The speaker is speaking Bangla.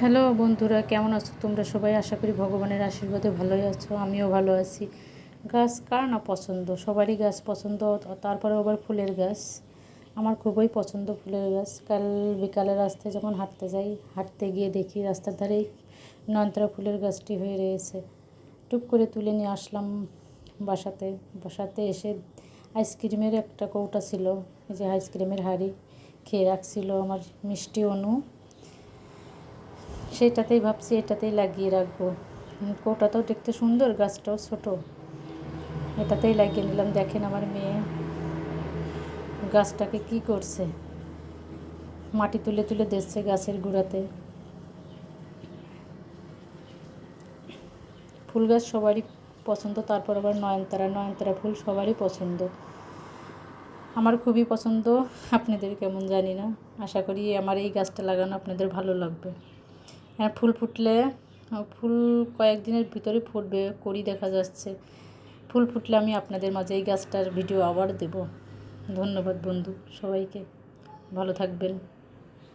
হ্যালো বন্ধুরা, কেমন আছো তোমরা সবাই? আশা করি ভগবানের আশীর্বাদে ভালোই আছো, আমিও ভালো আছি। গাছ কার না পছন্দ? সবারই গাছ পছন্দ তারপরে আবার ফুলের গাছ। আমার খুবই পছন্দ ফুলের গাছ। কাল বিকালে রাস্তায় যখন হাঁটতে যাই, হাঁটতে গিয়ে দেখি রাস্তার ধারেই নয়নতারা ফুলের গাছটি হয়ে রয়েছে। টুক করে তুলে নিয়ে আসলাম বাসাতে। বাসাতে এসে আইসক্রিমের একটা কৌটা ছিল, এই যে আইসক্রিমের হাঁড়ি খেয়ে রাখছিল আমার মিষ্টি অনু। সেটাতেই ভাবছি, এটাতেই লাগিয়ে রাখব। কোটাটাও দেখতে সুন্দর, গাছটাও ছোট। এটাতেই লাগিয়ে নিলাম। দেখেন আমার মেয়ে গাছটাকে কি করছে। মাটি তুলে তুলে দিচ্ছে গাছের গুঁড়াতে। ফুল গাছ সবারই পছন্দ, তারপর আবার নয়নতারা। নয়নতারা ফুল সবারই পছন্দ। আমার খুবই পছন্দ। আপনাদের কেমন জানি না। আশা করি আমার এই গাছটা লাগানো আপনাদের ভালো লাগবে। হ্যাঁ ফুল ফুটলে ফুল কয়েকদিনের ভিতরে ফুটবে, করি দেখা যাচ্ছে। ফুল ফুটলে আমি আপনাদের মাঝে এই গাছটার ভিডিও আবার দেব। ধন্যবাদ বন্ধু সবাইকে। ভালো থাকবেন।